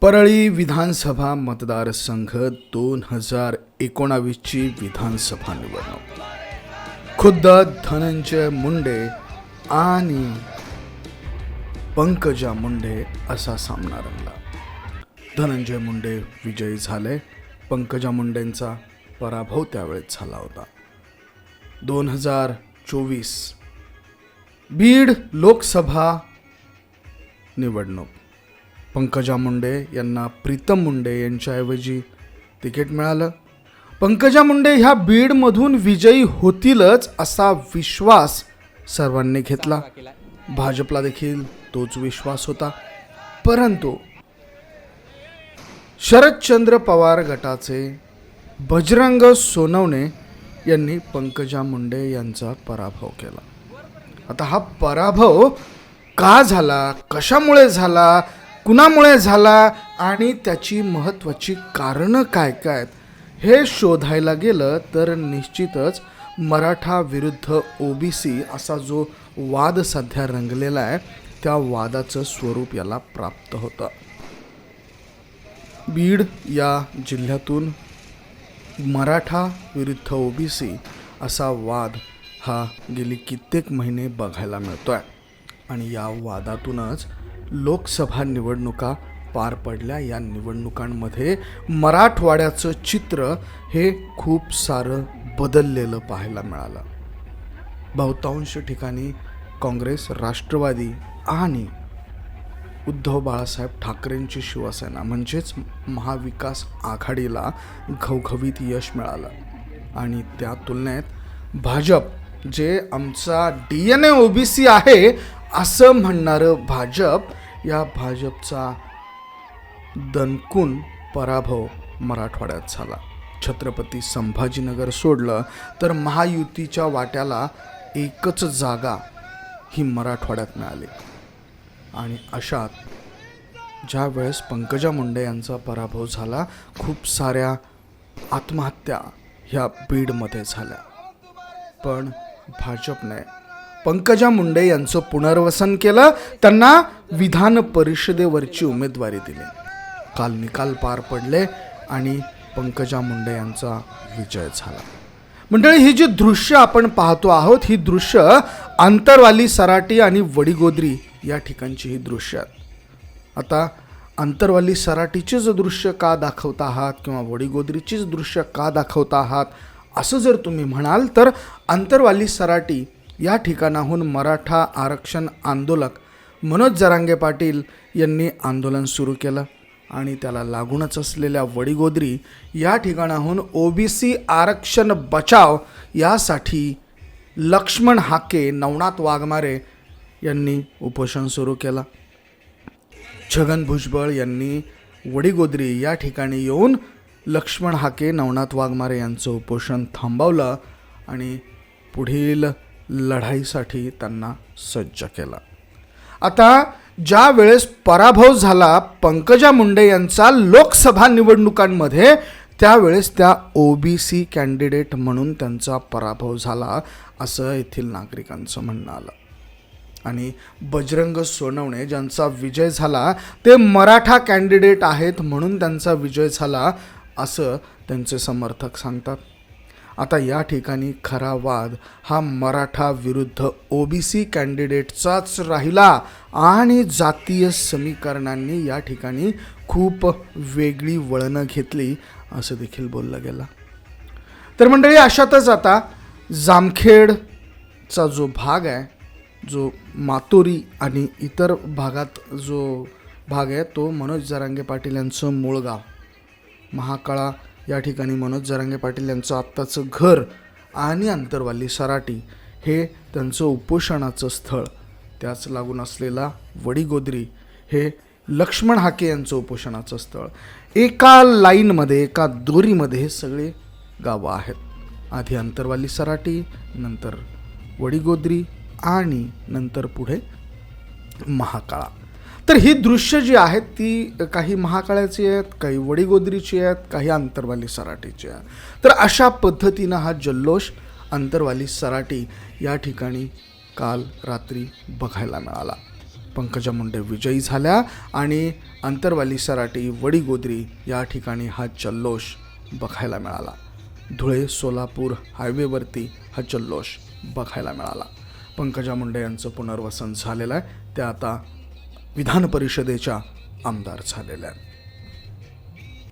परळी विधानसभा मतदारसंघ दोन हजार एकोणावीसची विधानसभा निवडणूक. खुद्द धनंजय मुंडे आणि पंकजा मुंडे असा सामना रंगला. धनंजय मुंडे विजयी झाले. पंकजा मुंडेंचा पराभव त्यावेळेस झाला होता. दोन हजार चोवीस बीड लोकसभा निवडणूक. पंकजा मुंडे यांना प्रीतम मुंडे यांच्याऐवजी तिकीट मिळालं. पंकजा मुंडे ह्या बीडमधून विजयी होतीलच असा विश्वास सर्वांनी घेतला. भाजपला देखील तोच विश्वास होता. परंतु शरदचंद्र पवार गटाचे बजरंग सोनवणे यांनी पंकजा मुंडे यांचा पराभव केला. आता हा पराभव का झाला? कशामुळे झाला? कुणामुळे झाला आणि त्याची महत्त्वाची कारणं काय काय आहेत हे शोधायला गेलं तर निश्चितच मराठा विरुद्ध ओबीसी असा जो वाद सध्या रंगलेला आहे त्या वादाचं स्वरूप याला प्राप्त होतं. बीड या जिल्ह्यातून मराठा विरुद्ध ओबीसी असा वाद हा गेली कित्येक महिने बघायला मिळतो आहे आणि या वादातूनच लोकसभा निवडणुका पार पडल्या. या निवडणुकांमध्ये मराठवाड्याचं चित्र हे खूप सारं बदललेलं पाहायला मिळालं. बहुतांश ठिकाणी काँग्रेस राष्ट्रवादी आणि उद्धव बाळासाहेब ठाकरेंची शिवसेना म्हणजेच महाविकास आघाडीला घवघवीत यश मिळालं. आणि त्या तुलनेत भाजप जे आमचा डी एन ए ओबीसी आहे असं म्हणणारं भाजप या भाजपचा दणकून पराभव मराठवाड्यात झाला. छत्रपती संभाजीनगर सोडलं तर महायुतीच्या वाट्याला एकच जागा ही मराठवाड्यात मिळाली. आणि अशात ज्या वेळेस पंकजा मुंडे यांचा पराभव झाला खूप साऱ्या आत्महत्या ह्या बीडमध्ये झाल्या. पण भाजपने पंकजा मुंडे यांचं पुनर्वसन केलं त्यांना विधान परिषदेवरची उमेदवारी दिली. काल निकाल पार पडले आणि पंकजा मुंडे यांचा विजय झाला. मंडळी ही जी दृश्य आपण पाहतो आहोत ही दृश्य आंतरवाली सराटी आणि वडीगोद्री या ठिकाणची ही दृश्य आहेत आता आंतरवाली सराटीचीच दृश्य का दाखवता आहात किंवा वडीगोद्रीचीच दृश्य का दाखवता आहात असं जर तुम्ही म्हणाल तर आंतरवाली सराटी या ठिकाणाहून मराठा आरक्षण आंदोलक मनोज जरांगे पाटील यांनी आंदोलन सुरू केलं. आणि त्याला लागूनच असलेल्या वडीगोद्री या ठिकाणाहून ओबीसी आरक्षण बचाव यासाठी लक्ष्मण हाके नवनाथ वाघमारे यांनी उपोषण सुरू केलं. छगन भुजबळ यांनी वडीगोद्री या ठिकाणी येऊन लक्ष्मण हाके नवनाथ वाघमारे यांचं उपोषण थांबवलं आणि पुढील लढाईसाठी त्यांना सज्ज केला. आता ज्या वेळेस पराभव झाला पंकजा मुंडे यांचा लोकसभा निवडणुकांमध्ये त्यावेळेस त्या ओ बी सी कॅन्डिडेट म्हणून त्यांचा पराभव झाला असं येथील नागरिकांचं म्हणणं आलं. आणि बजरंग सोनवणे ज्यांचा विजय झाला ते मराठा कॅन्डिडेट आहेत म्हणून त्यांचा विजय झाला असं त्यांचे समर्थक सांगतात. आता या ठिकाणी खरा वाद हा मराठा विरुद्ध ओबीसी कॅन्डिडेटचाच राहिला आणि जातीय समीकरणांनी या ठिकाणी खूप वेगळी वळणं घेतली असं देखील बोललं गेलं. तर मंडळी अशातच आता जामखेडचा जो भाग आहे जो मातोरी आणि इतर भागात जो भाग आहे तो मनोज जरांगे पाटील यांचं मूळ गाव महाकाळा या ठिकाणी मनोज जरांगे पाटील यांचं आत्ताचं घर आणि अंतरवाली सराटी हे त्यांचं उपोषणाचं स्थळ. त्याच लागून असलेला वडीगोद्री हे लक्ष्मण हाके यांचं उपोषणाचं स्थळ. एका लाईनमध्ये एका दोरीमध्ये हे सगळे गावं आहेत. आधी अंतरवाली सराटी नंतर वडीगोद्री आणि नंतर पुढे महाकाळा. तर ही दृश्य जी आहेत ती काही महाकाळ्याची आहेत काही वडीगोदरीची आहेत काही अंतरवाली सराटीची आहेत. तर अशा पद्धतीनं हा जल्लोष अंतरवाली सराटी या ठिकाणी काल रात्री बघायला मिळाला. पंकजा मुंडे विजयी झाल्या आणि अंतरवाली सराटी वडीगोदरी या ठिकाणी हा जल्लोष बघायला मिळाला. धुळे सोलापूर हायवेवरती हा जल्लोष बघायला मिळाला. पंकजा मुंडे यांचं पुनर्वसन झालेलं आहे. ते आता विधान परिषदेच्या आमदार झालेल्या